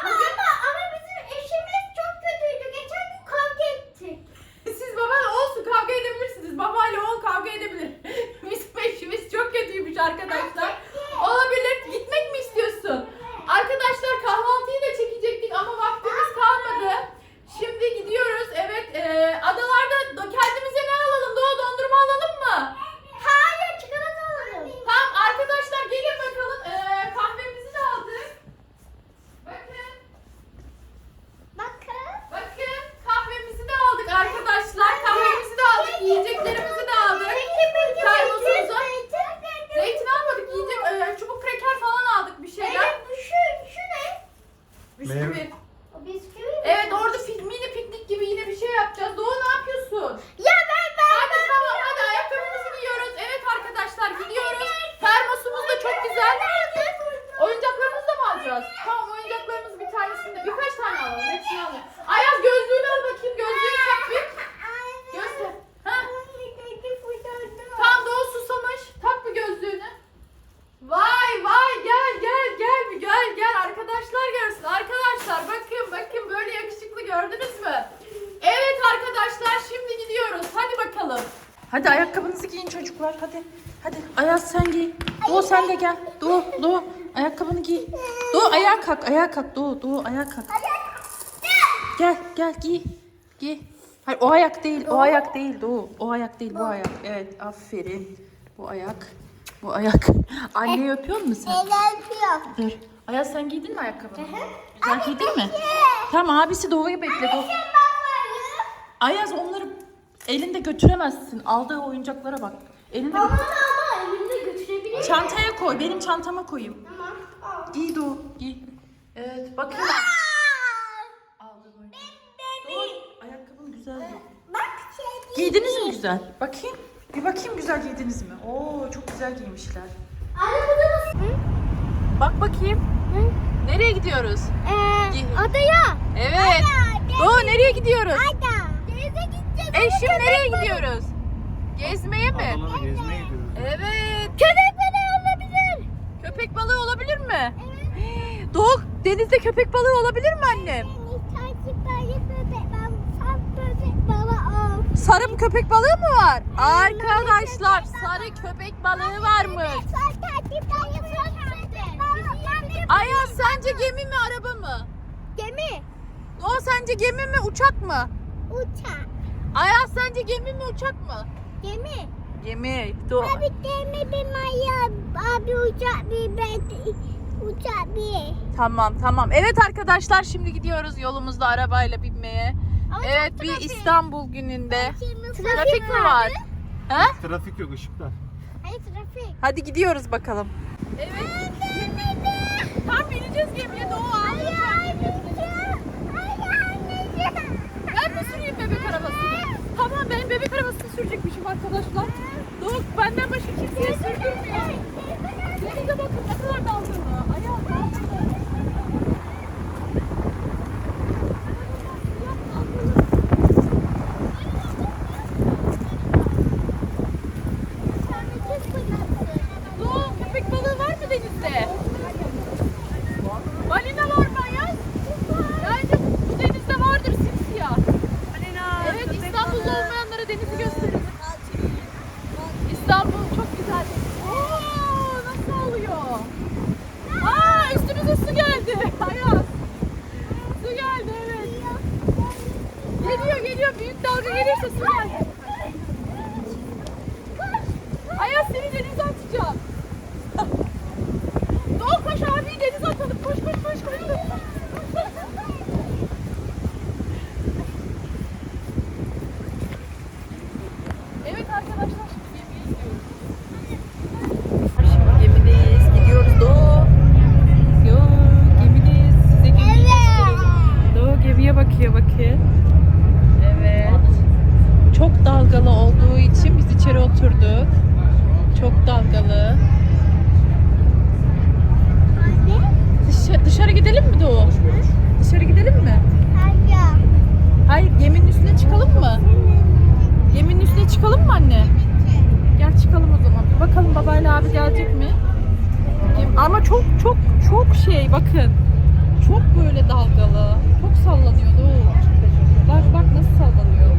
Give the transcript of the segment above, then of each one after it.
Ama ama ama bizim eşimiz çok kötüydü. Geçen gün kavga ettik. Siz babayla olsun kavga edebilirsiniz. Babayla oğul kavga edebilir. Bizim eşimiz çok kötüymüş arkadaşlar. Olabilir. Gitmek mi istiyorsun? Arkadaşlar kahvaltıyı da çekecektik ama vaktimiz kalmadı. Şimdi gidiyoruz. Evet. e, adalarda do- kendimize ne alalım? Doğu dondurma alalım mı? Hayır çikolata alalım. Tamam arkadaşlar gelin bakalım. E, kahvemizi de aldık. Bakın. Bakın. Bakın kahvemizi de aldık arkadaşlar. Kahvemizi de aldık. Yiyeceklerimizi de aldık. Termosumuzu. Zeytin almadık. Yiyecek e, çubuk kreker falan aldık bir şeyler. Evet bu şu, şu ne? Bisküvi. Meyve. O bisküvi mi? Evet orada pik- mini piknik gibi yine bir şey yapacağız. Doğu ne yapıyorsun? Ya ben ben Hadi tamam hadi ayakkabımızı giyiyoruz. Evet arkadaşlar gidiyoruz. Termosumuz da çok güzel. Oyuncaklarımızı da mı alacağız? Tamam oyuncaklarımız bir tanesini de birkaç tane alalım. Hepsini alalım. Ayaz gözlüğünü al bakayım. Gözlüğünü tak bir. Göster. Ha? Tam Doğu susamış. Tak bir gözlüğünü. Vay vay gel gel gel bir gel gel arkadaşlar görsün. Arkadaşlar bakın bakın böyle yakışıklı gördünüz mü? Evet arkadaşlar şimdi gidiyoruz. Hadi bakalım. Hadi ayakkabınızı giyin çocuklar hadi. Hadi Ayaz sen giy. Doğu sen de gel. Doğu Doğu ayakkabını giy. Doğu ayağa kalk ayağa kalk Doğu Doğu ayağa kalk. Gel gel giy. Giy. Hayır o ayak değil o ayak değil Doğu. O ayak değil bu ayak. Evet aferin. Bu ayak. Bu ayak. Anneyi öpüyor musun sen? Dur. Ayaz sen giydin mi ayakkabını? Güzel giydin mi? Tamam abisi Doğu'yu bekle. Doğu. Ayaz onları elinde götüremezsin. Aldığı oyuncaklara bak. Elinde Ama ama elimde götürebilir Çantaya koy. Benim çantama koyayım. Tamam. al. Giy Doğu. Giy. Evet bakın. Aldı oyuncağı. Ayakkabın güzel. Bak şey Giydiniz mi güzel? Bakayım. Bir bakayım güzel giydiniz mi? Oo çok güzel giymişler. Anne bu da? Bak bakayım. Nereye gidiyoruz? Ee, adaya. Evet. Doğu nereye gidiyoruz? Ada. Denize gideceğiz. Eşim nereye gidiyoruz? Gezmeye mi? Adaları gezmeye gidiyoruz. Evet. Köpek balığı olabilir. Köpek balığı olabilir mi? Doğu denizde köpek balığı olabilir mi annem? Sarı bir köpek balığı mı var? Arkadaşlar sarı köpek balığı varmış. Sen takip böyle köpek balığı. Ayaz sence gemi mi araba mı? Gemi. Doğu sence gemi mi uçak mı? Uçak. Ayaz sence gemi mi uçak mı? Gemi. Gemi. Doğu. Abi gemi bir maya. Abi uçak bir ben. Uçak bir. Tamam tamam. Evet arkadaşlar şimdi gidiyoruz yolumuzda arabayla binmeye. Ama Evet çok bir trafik. İstanbul gününde. Trafik, Trafik mi var? He? Trafik yok ışıklar. Hayır trafik. Hadi gidiyoruz bakalım. Evet. Tam bineceğiz İstanbul Ama çok çok çok şey bakın. çok böyle dalgalı. Çok sallanıyor Doğu. Bak bak nasıl sallanıyor.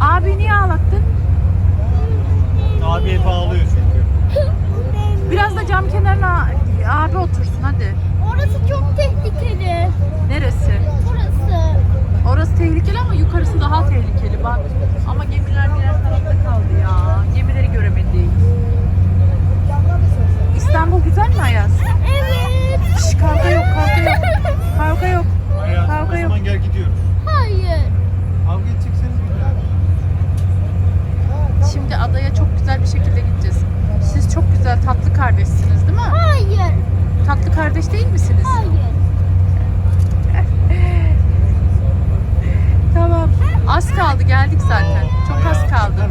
Abi niye ağlattın? Abi hep ağlıyor çünkü. Biraz da cam kenarına abi otursun hadi. Orası çok tehlikeli. Neresi? Burası. Orası tehlikeli ama yukarısı daha tehlikeli bak. Ama gemiler diğer tarafta kaldı ya. Gemileri göremedik. İstanbul güzel mi Ayaz? Evet. Şş, kavga yok, kavga yok. Kavga yok. Hayatım Kavga o yok. zaman gel gidiyoruz. Hayır. Kavga edecekseniz gidelim. Şimdi adaya çok güzel bir şekilde gideceğiz. Siz çok güzel tatlı kardeşsiniz değil mi? Hayır. Tatlı kardeş değil misiniz? Hayır. Tamam. Az kaldı geldik zaten. Çok az kaldı.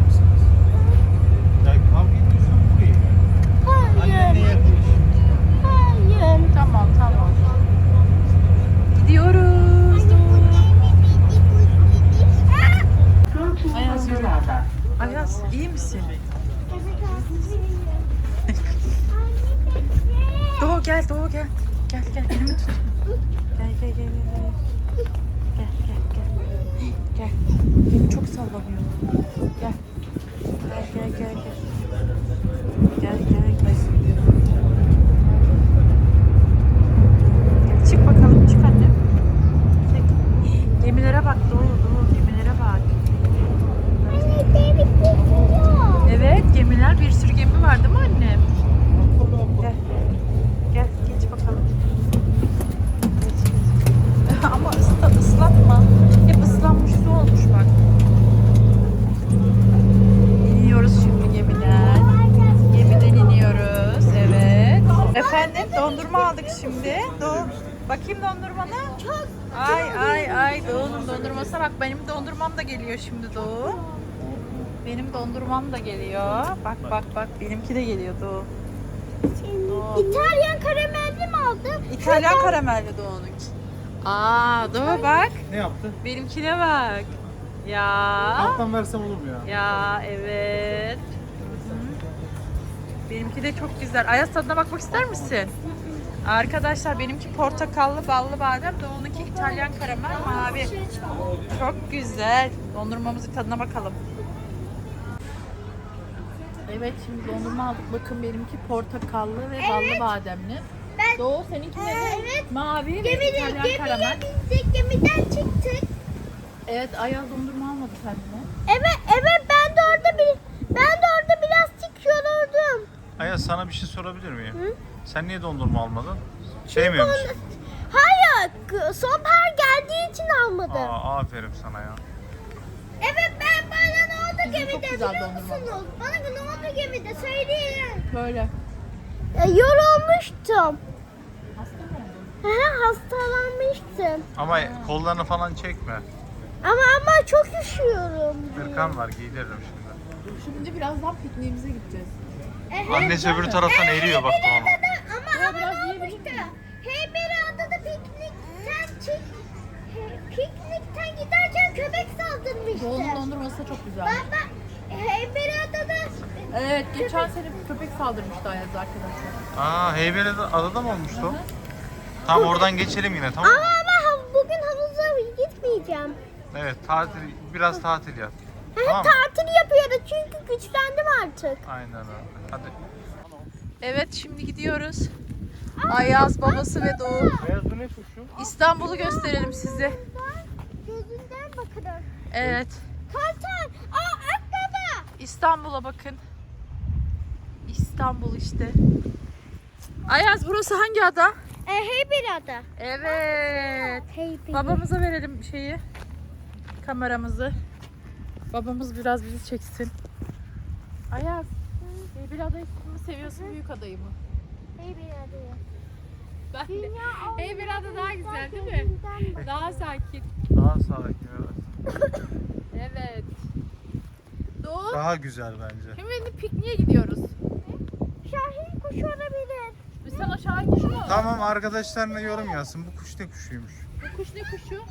Ayaz iyi misin? Doğu gel Doğu gel. Gel gel elimi tut. Gel gel gel gel. Gel gel gel. Gel. Beni çok sallanıyor. Gel. Gel gel gel gel. Gel gel gel. Gel, Çık bakalım çık annem. Çık. Gemilere bak Doğu Doğu gemilere bak. Evet gemiler bir sürü gemi var değil mi annem? Gel. Gel geç bakalım. Geç, geç. Ama ısla, ıslatma. Hep ıslanmış su olmuş bak. İniyoruz şimdi gemiden. Gemiden iniyoruz. Evet. Efendim dondurma aldık şimdi. Doğu. Bakayım dondurmana. Çok Ay ay ay Doğu'nun dondurmasına bak benim dondurmam da geliyor şimdi Doğu. Benim dondurmam da geliyor. Bak bak bak benimki de geliyor Doğu. İtalyan karamelli mi aldın? İtalyan karamelli Doğu'nunki. Aa Doğu bak. Ne yaptı? Benimkine bak. Ya. Alttan versem olur mu ya? Ya evet. Hı. Benimki de çok güzel. Ayaz tadına bakmak ister misin? Arkadaşlar benimki portakallı ballı badem, Doğu'nunki İtalyan karamel mavi. Çok güzel. Dondurmamızın tadına bakalım. Evet şimdi dondurma aldık. Bakın benimki portakallı ve ballı bademli. Ben- Doğu seninki ne? Evet. Mavi ve Gemide, İtalyan karamel. bindik, gemiden çıktık. Evet Ayaz dondurma almadı kendine. Evet, evet ben de orada bir ben de orada birazcık yoruldum. Ayaz sana bir şey sorabilir miyim? Hı? Sen niye dondurma almadın? Sevmiyor musun? Hayır, sonbahar geldiği için almadım. Aa, aferin sana ya. Evet ben bana ne oldu Bizim çok gemide güzel biliyor dondurma. musunuz? Bana ne oldu gemide söyleyin. Böyle. E, yorulmuştum. Hasta mı oldun? Hastalanmıştım. Ama kollarını falan çekme. Ama ama çok üşüyorum. Hırkan var giydiririm şimdi. Şimdi birazdan pikniğimize gideceğiz. Evet. Annesi öbür taraftan eriyor bak Doğan'ın. Yiyebilir olmuştu? miyim? Heybeliada'da piknikten çık he- piknikten giderken köpek saldırmıştı. Doğu'nun dondurması da çok güzel. Baba Heybeliada'da Evet, geçen sene köpek saldırmıştı Ayaz arkadaşlar. Aa Heybeliada adada mı olmuştu o? Tamam oradan geçelim yine tamam ama mı? ama hav- bugün havuza gitmeyeceğim. Evet tatil biraz tatil yap. Hı hı, Tamam? Tatil yapıyordu çünkü güçlendim artık. Aynen öyle. Hadi. Evet, şimdi gidiyoruz. Ayaz, babası ve Doğu. Bu ne kuşu? İstanbul'u gösterelim size. Gözünden bakılır. Evet, Kartal. Aa atlama. İstanbul'a bakın. İstanbul işte. Ayaz burası hangi ada? E, Heybeliada. Evet. Heybeliada. Babamıza verelim şeyi. Kameramızı. Babamız biraz bizi çeksin. Ayaz. Bir adayı mı seviyorsun büyük adayı mı? Heybeliada'yı. Ben de. Hey ada daha güzel değil mi? Daha sakin. Daha sakin evet. Evet. Doğu. Daha güzel bence. Şimdi pikniğe gidiyoruz. Şahin kuşu olabilir. Biz sana şahin kuşu mu? Tamam arkadaşlarına yorum yazsın. Bu kuş ne kuşuymuş? Bu kuş ne kuşu?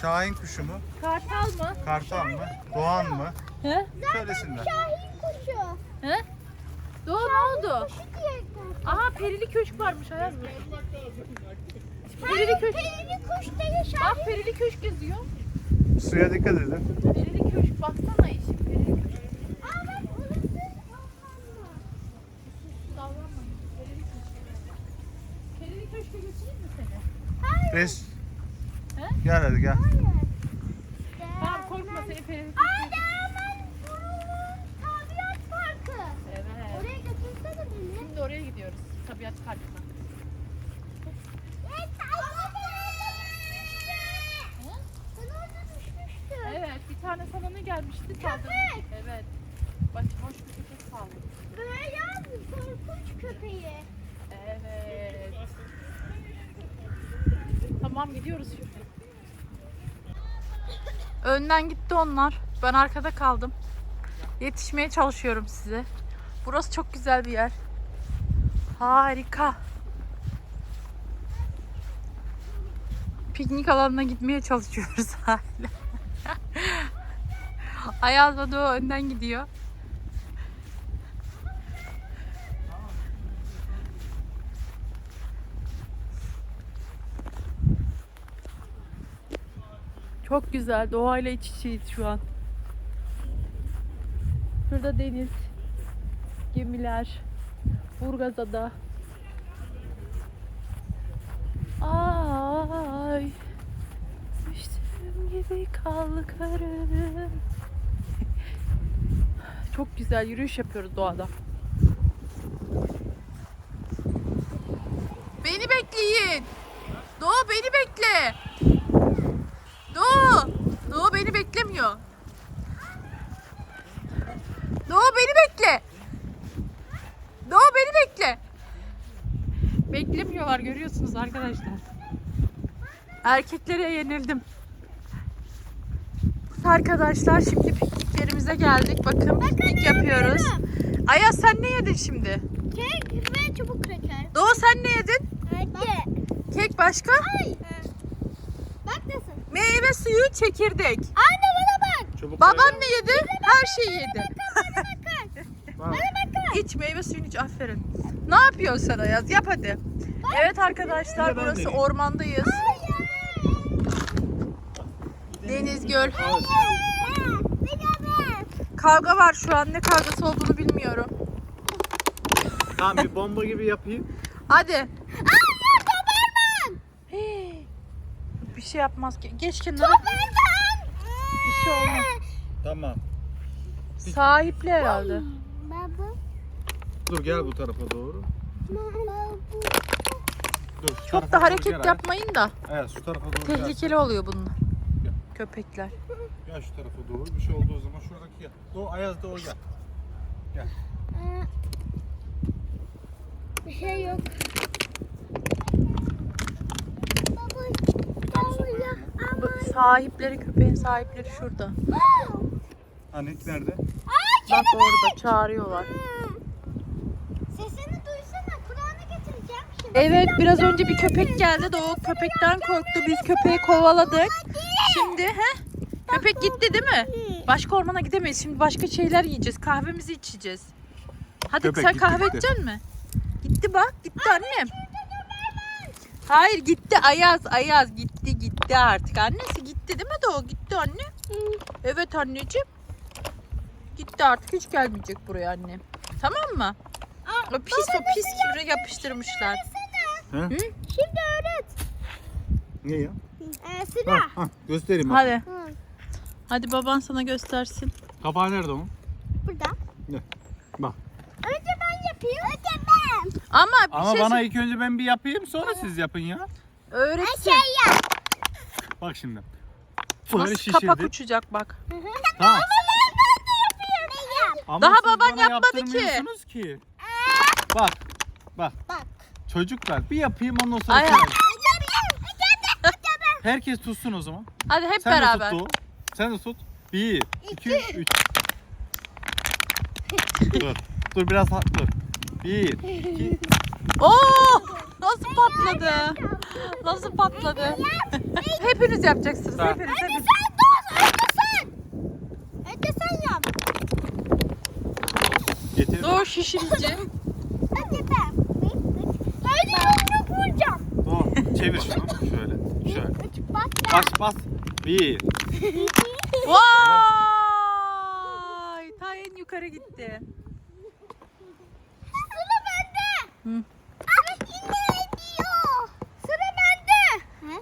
Şahin kuşu mu? Kartal mı? Kartal mı? Doğan mı? He? Söylesinler. Şahin kuşu. He? Doğu ne oldu? Aha perili köşk varmış Ayaz bu. Perili köşk. Perili kuş da yaşar. Bak perili köşk geziyor. Suya dikkat edin. Perili köşk baksana işim perili köşk. Aa bak orası ormanlı. Davranmayın. Perili köşk. Perili köşke götüreyim mi seni? Hayır. Res. He? Gel hadi gel. Hayır. Tamam korkma seni perili köşk. Aa Değirmen Burnu'nun tabiat parkı. Evet. Oraya götürsene beni. Şimdi oraya gidiyoruz. Tabiat parkına. Evet. Evet bir tane salona gelmişti. Köpek. Evet. Bak hoş bir köpek saldırdı. Beyaz korkunç köpeği. Evet. Tamam gidiyoruz şimdi. Önden gitti onlar. Ben arkada kaldım. Yetişmeye çalışıyorum size. Burası çok güzel bir yer. Harika. Piknik alanına gitmeye çalışıyoruz hala. Ayaz'la Doğu önden gidiyor. Çok güzel. Doğayla iç içeyiz şu an. Şurada deniz, gemiler, Burgazada. Ay, düştüğüm gibi kalkarım. Çok güzel yürüyüş yapıyoruz doğada. Beni bekleyin. Doğu beni bekle. Doğu! Doğu beni beklemiyor. Doğu beni bekle. Doğu beni bekle. Beklemiyorlar görüyorsunuz arkadaşlar. Erkeklere yenildim. Arkadaşlar şimdi piknik yerimize geldik. Bakın piknik yapıyoruz. Ayaz sen ne yedin şimdi? Kek ve çubuk kraker. Doğu sen ne yedin? Hadi. Kek başka? Ay. Bak nasıl. Meyve suyu çekirdek. Anne bana bak. Çabuk Baban ne yedi? Her şeyi yedi. Bak. İç meyve suyunu iç aferin. Ne yapıyorsun sen Ayaz? Yap hadi. Evet arkadaşlar burası ormandayız. Deniz göl. Kavga var şu an. Ne kavgası olduğunu bilmiyorum. Tamam bir bomba gibi yapayım. Hadi. Hey, Bir şey yapmaz ki. Geç kenara. Bir şey olmaz. Tamam. Sahipli herhalde. Baba. Dur gel bu tarafa doğru. Dur. şu tarafa Çok da doğru hareket gel. yapmayın da. Evet şu tarafa doğru gel. Tehlikeli oluyor bunlar. Köpekler. Gel şu tarafa doğru. Bir şey olduğu zaman şuradaki gel. Doğu Ayaz da o gel. Gel. Bir şey yok. Baba. Baba ya. Bu sahipleri köpeğin sahipleri şurada. Hani nerede? Bak orada çağırıyorlar. Evet biraz önce bir köpek geldi de o köpekten korktu. Biz köpeği kovaladık. Şimdi he? Köpek gitti değil mi? Başka ormana gidemeyiz. Şimdi başka şeyler yiyeceğiz. Kahvemizi içeceğiz. Hadi Köpek sen gitti, kahve gitti. içecek mi? Gitti bak. Gitti annem. Hayır gitti Ayaz. Ayaz gitti gitti artık. Annesi gitti değil mi Doğu? Gitti anne. Evet anneciğim. Gitti artık hiç gelmeyecek buraya annem. Tamam mı? O pis o pis kibri yapıştırmışlar. He? Hı? Şimdi öğret. Ne ya? Ee, Ha, silah. ha, göstereyim. bak. Hadi. Hı. Hadi baban sana göstersin. Kapağı nerede onun? Burada. Ne? Bak. Önce ben yapayım. Önce ben. Ama bir Ama şey bana ilk önce ben bir yapayım sonra siz yapın ya. öğretsin. Şey yap. Bak şimdi. Böyle Nasıl kapak şişirdim. uçacak bak. Tamam. Ne yap? Ama Daha siz baban bana yapmadı ki. yaptırmıyorsunuz ki. Bak. Bak. Bak. Çocuklar bir yapayım ondan sonra Ay. yap. Herkes tutsun o zaman. Hadi hep Sen beraber. de tut Doğu. Sen de tut. Bir, iki, üç. dur. Dur biraz ha- dur. Bir, iki. Oo! Nasıl patladı? Nasıl patladı? Hepiniz yapacaksınız. Tamam. Hepiniz, hepiniz. Sen dur. Önce sen. Önce sen yap. Getir. Doğu şişirici. Önce yumruk vuracağım. Doğu. çevir şunu. Şöyle. Şöyle. Üç bak. Bas bas. Bir. Vay! Ta en yukarı gitti. Sıra bende. Hı. Sıra yine ediyor. Sıra bende. He?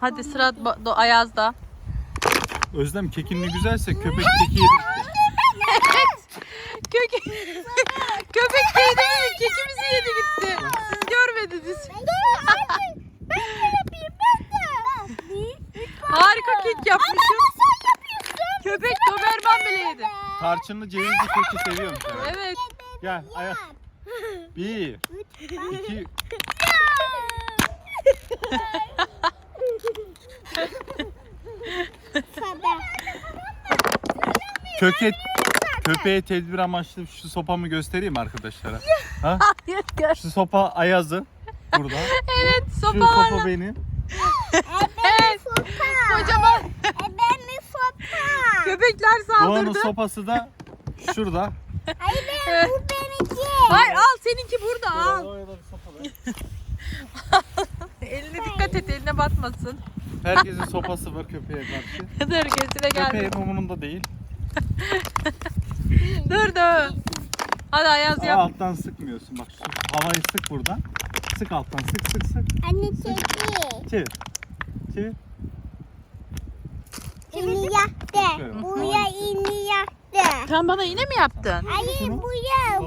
Hadi sıra Bo- Do- Ayaz'da. Özlem kekin ne güzelse köpek keki. Kök Köpek yedi mi? Kekimizi yedi gitti. Siz görmediniz. Ben de Ben de yapayım ben de. Bir, üç, Yapıyorsun. Köpek Doberman bile yedi. Tarçınlı cevizli keki seviyorum. sen. Evet. Gel ayak. Bir. iki. Sabah. Köke, köpeğe tedbir amaçlı şu sopamı göstereyim arkadaşlara. Ha? Hayır gör. Şu sopa Ayaz'ın. Burada. Evet Şu sopalarla. sopa benim. Evet. Kocaman mi fopa? Köpekler Doğan'ın saldırdı. sopası da şurada. Hayır Evet. bu benimki. Hayır al seninki burada al. Oraya da bir sopa ver. Eline dikkat et eline batmasın. Herkesin sopası var köpeğe karşı. Dur gözüne geldi. Köpeğin umurunda değil. Dur dur. Hadi Ayaz Ama yap. alttan sıkmıyorsun. Bak şu havayı sık buradan. Sık alttan sık sık sık. Anne çekil. Çevir. Çevir. İni. Şöyle. Buya ini yaktı. Sen bana yine mi yaptın? Hayır Baba,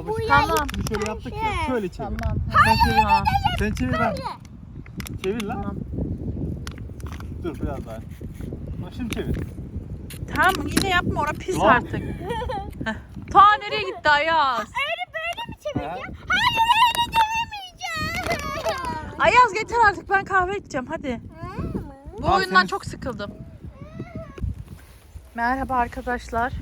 buya Tamam. Şimdi şöyle yaptık ya. Şöyle çevir. Tamam. Sen çevir. Ha. Sen çevir lan. Çevir lan. Tamam. Dur biraz daha. Bak şimdi çevir. Tamam yine yapma ora pis Tamam. artık. Ta nereye gitti Ayaz? Öyle böyle mi çevireceğim? Ha? Hayır öyle çevirmeyeceğim. Ayaz getir artık ben kahve içeceğim hadi. Bu Tamam, oyundan senin- çok sıkıldım. Merhaba arkadaşlar.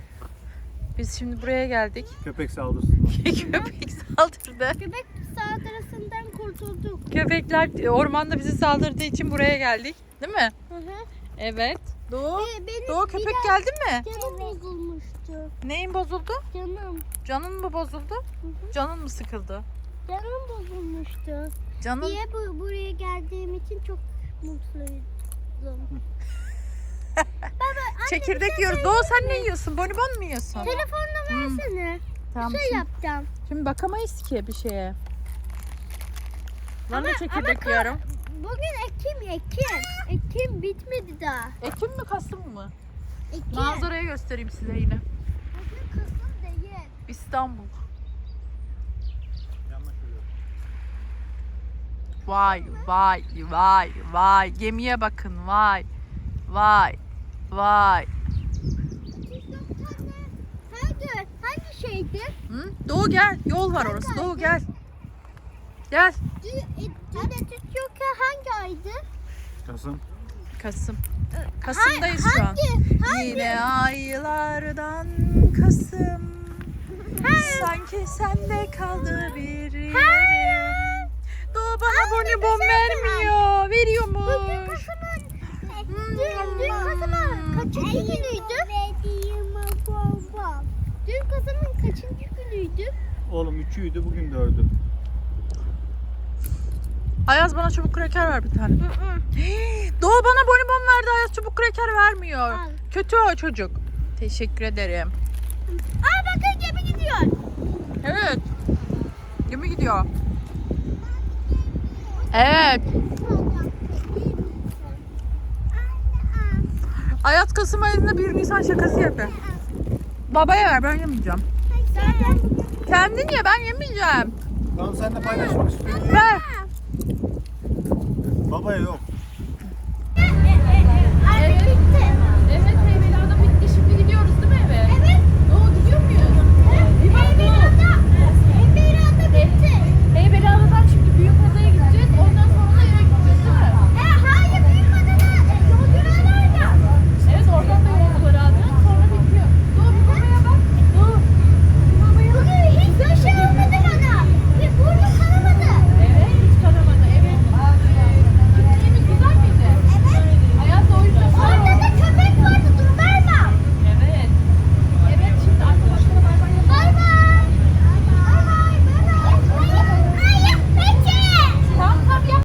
Biz şimdi buraya geldik. Köpek saldırısın. Köpek saldırdı. Köpek saldırısından kurtulduk. Köpekler ormanda bizi saldırdığı için buraya geldik. Değil mi? Hı hı. Evet. Doğu. Ee, benim Doğu köpek geldi mi? canım bozulmuştu. Neyin bozuldu? Canım. Canın mı bozuldu? hı. Canın mı sıkıldı? Canım bozulmuştu. Canın Diye bu, buraya geldiğim için çok mutluydum. çekirdek yiyoruz. Doğu sen ne yiyorsun? Bonibon mu yiyorsun? Telefonunu versene. Tamam. Şey Şimdi, yapacağım. şimdi bakamayız ki bir şeye. Ben Ama- de çekirdek ama- yiyorum. Bugün Ekim, Ekim. Ekim bitmedi daha. Ekim mi Kasım mı? Ekim. Manzarayı göstereyim size yine. Bugün Kasım değil. İstanbul. Vay vay vay vay. Gemiye bakın vay. Vay. Vay. Hangi, hangi şeydi? Hı? Doğu gel. Yol var orası. Doğu gel. Gel. Atatürk hangi aydı? Kasım. Kasım. Kasım'dayız şu an. Hangi? Yine aylardan Kasım. Sanki sende kaldı bir yerim. Doğu bana bonibon vermiyor. Bugün Veriyormuş. Kasım'ın dün, dün Kasım'ın kaçıncı günüydü? Dün Kasım'ın kaçıncı günüydü? Oğlum üçüydü bugün dördü. Ayaz bana çubuk kraker ver bir tane. Doğu bana bonibon verdi. Ayaz çubuk kraker vermiyor. Al. Kötü o çocuk. Teşekkür ederim. Aa bakın gemi gidiyor. Evet. Gemi gidiyor. Evet. Ayaz Kasım ayında 1 Nisan şakası yapıyor. Babaya ver ben yemeyeceğim. Kendin ye ben yemeyeceğim. Tamam sen de paylaşmak istiyorum. Ver. Babaya yok.